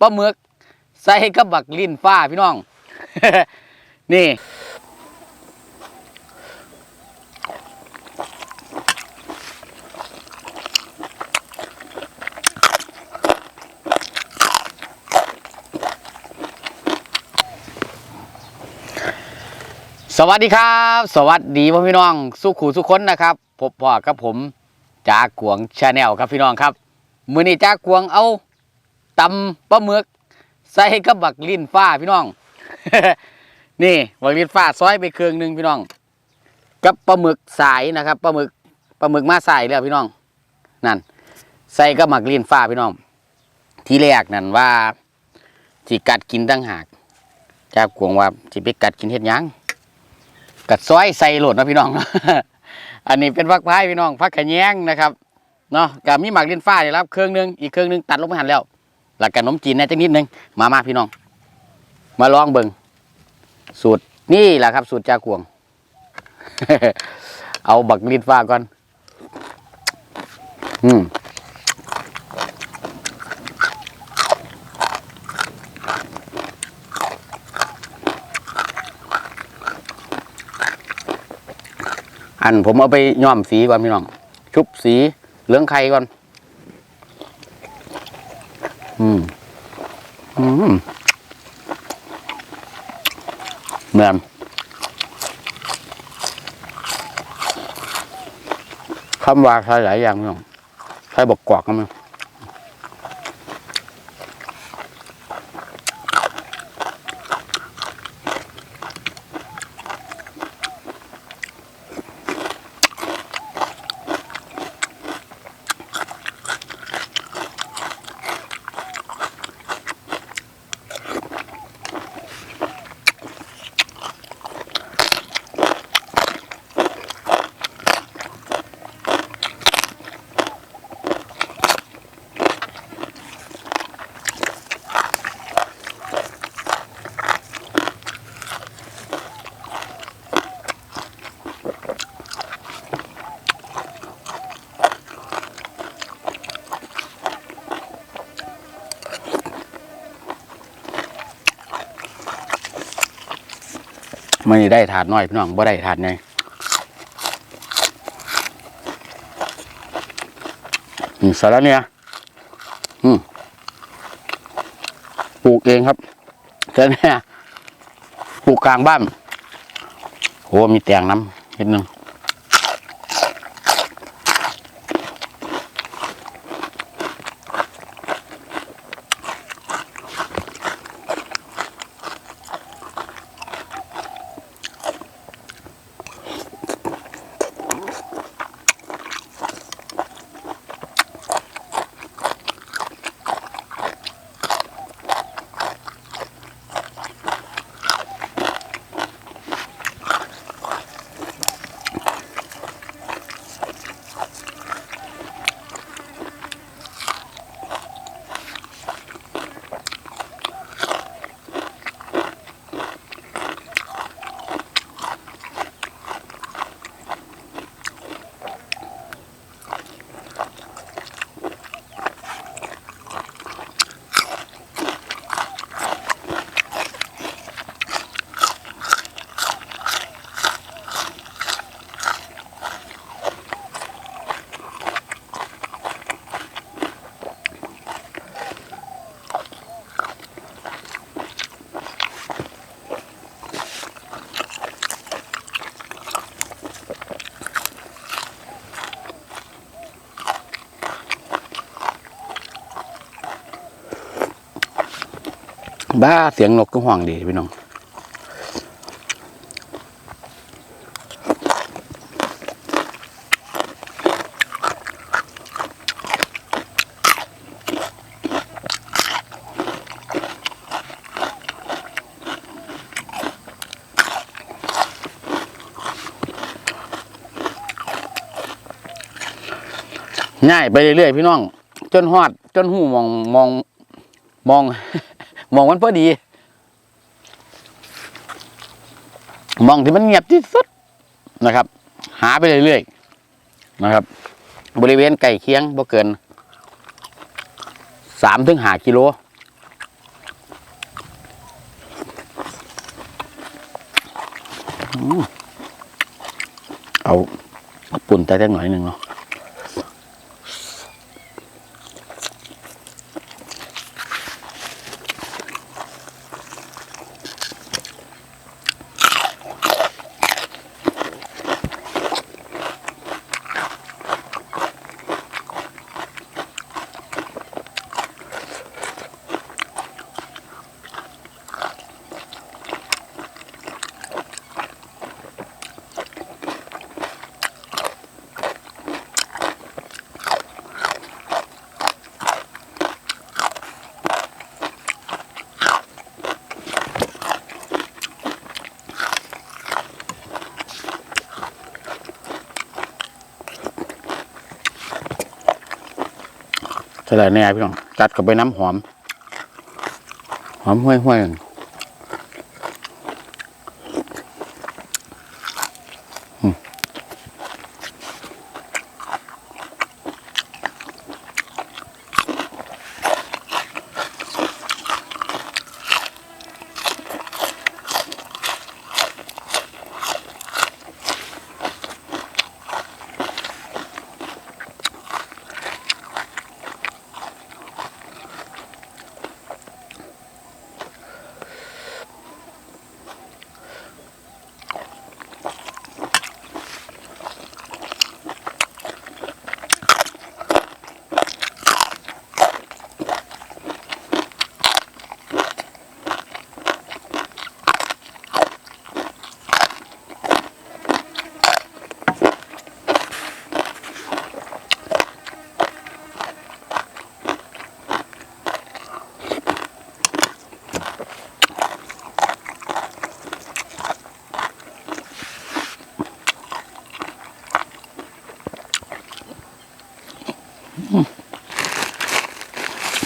ปลาหมึกใส่กับบักลิ้นฟ้าพี่น้อง นี่สวัสดีครับ สวัสดีพ่อพี่น้อง สุขูสุขคนนะครับพบพ่อกับผมจากกวงชาแนลครับพี่น้องครับ มือนี้จากกวงเอา ตำปลาหมึกใส่กับบักลิ้นฟ้าพี่น้อง นี่บักลิ้นฟ้าซอยไปเครื่องหนึ่งพี่น้อง กับปลาหมึกสายนะครับปลาหมึกปลาหมึกมาใส่แล้วพี่น้อง นั่น ใส่กับหมักลิ้นฟ้าพี่น้อง ที่แรกนั่นว่าสิกัดกินตั้งหากจากกวงว่าสิไปกัดกินเฮ็ดยังกัดซอยใส่โหลดนะพี่น้อง อันนี้เป็นพักพายพี่น้องพักขยงนะครับเนาะกับมีหมากลิ้นฟ้านี่ครับเครื่องหนึงอีกเครื่องหนึงตัดลงไปหันแล้ว แล้วกันนมจีนแน่จักนิดนึงมามาพี่น้อง มาลองเบิ่งสูตรนี่แหละครับ สูตรจากวง เอาบักลิ้นฟ้าก่อน อืมอันผมเอาไปย้อมสีก่อนพี่น้อง ชุบสีเหลืองไข่ก่อน อืม อืมเหมือนคำว่าใช้หลายอย่างมั้งใช้บกกวากกันมั้ง ไม่ได้ถาดน้อยพี่น้องบ่ได้ถาดใหญ่สาระเนี่ยปลูกเองครับแต่เนี่ยปลูกกลางบ้านโอ้มีแตงน้ำนิดนึง บ้าเสียงนกก็ห่วงดีพี่น้องง่ายไปเรื่อยๆพี่น้อง จนฮอด จนหูมองมองมอง มองมันพอดี มองที่มันเงียบที่สุดนะครับ หาไปเรื่อยๆนะครับ บริเวณไก่เคียงบ่เกินสามถึงหากิโลเอาปุ่นแต่แต่หน่อยหนึ่งเนาะ ใช่แล้วแน่พี่น้อง จัดกับใบน้ำหอม หอมห้วยห้วย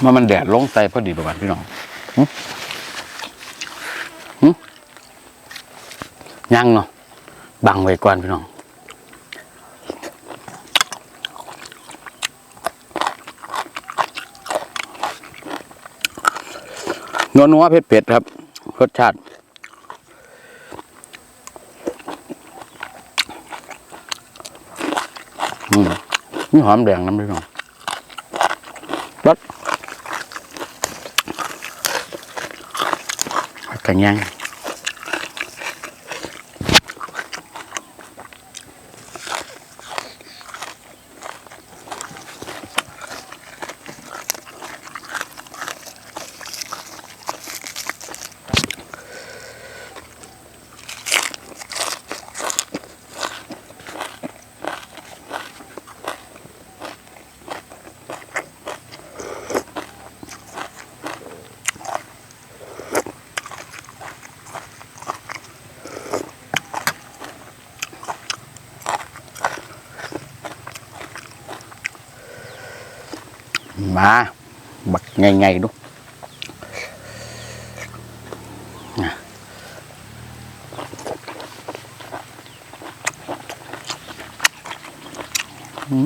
มามันแดดลงใส่พอดีประมาณพี่น้องหึหึยังเนาะบังไว้ก่อนพี่น้องนัวนัวเผ็ดเผ็ดๆครับ รสชาติ อืมนี่หอมแดงน้ำพี่น้องรส กันยัง มาบักไงไงๆดูน่ะอื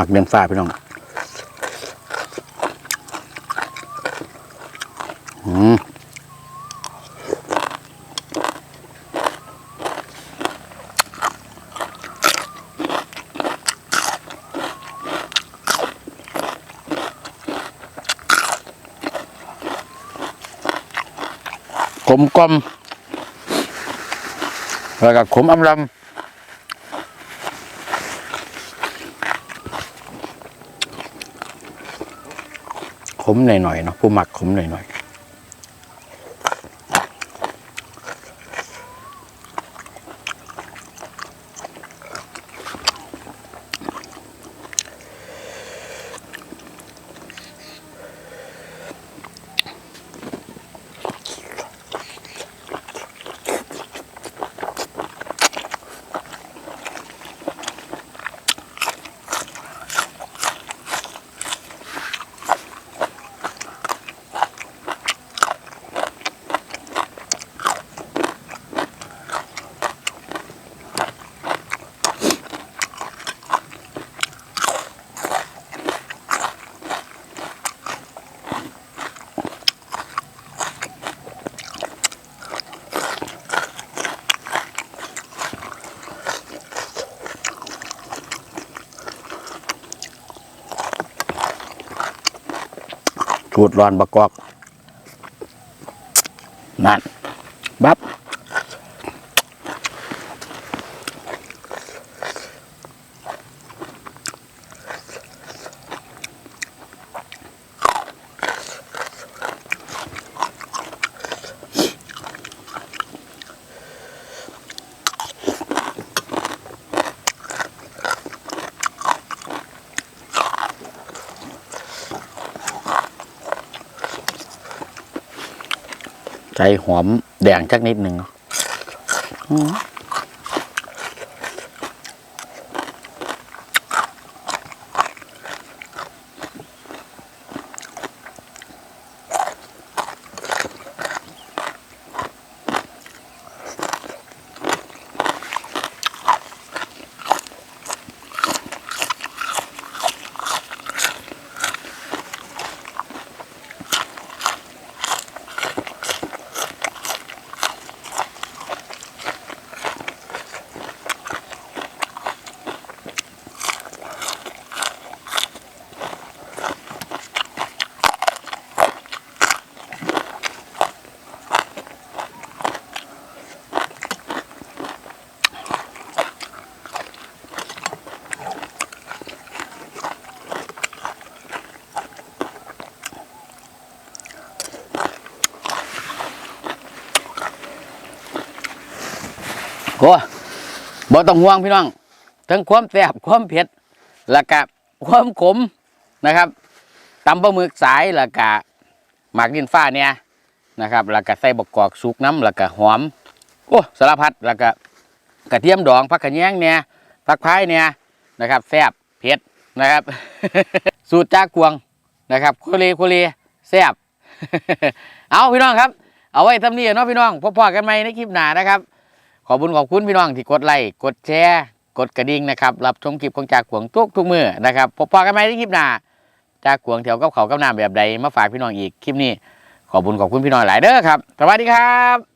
มักเนื้ยงฝ้าพี่น้องอืมขมกลมแล้วก็ขมอำลำ มหน่อยๆเนาะผู้หมักขมหน่อย สูตรร้อนบะกอกนั่นบับ ใจหอมแดงจักนิดหนึ่งเนาะ โอ้บ่ต้องห่วงพี่น้อง ทั้งความแซ่บความเผ็ดแล้วก็ความขมนะครับตำปลาหมึกสายแล้วก็หมากดินฟ้าเนี่ยนะครับแล้วก็ใส่บกกอกสุกน้ำแล้วก็หอมโอ้สารพัดแล้วก็กระเทียมดองผักขะแยงเนี่ยผักพายเนี่ยนะครับแซ่บเผ็ดนะครับ สูตรจากกวงนะครับโคเลโคเลแซ่บเอาพี่น้องครับ เอาไว้ทำนี่เนาะพี่น้องพบพอกันไหมในคลิปหน้านะครับ ขอบคุณขอบคุณพี่น้องที่กดไลค์กดแชร์กดกระดิ่งนะครับรับชมคลิปของจากขวงทุกทุกมือนะครับพบพอกันไหมในคลิปหน้าจากขวงแถวกับเขากับน้ำแบบใดมาฝากพี่น้องอีกคลิปนี้ขอบคุณขอบคุณพี่น้องหลายเด้อครับสวัสดีครับ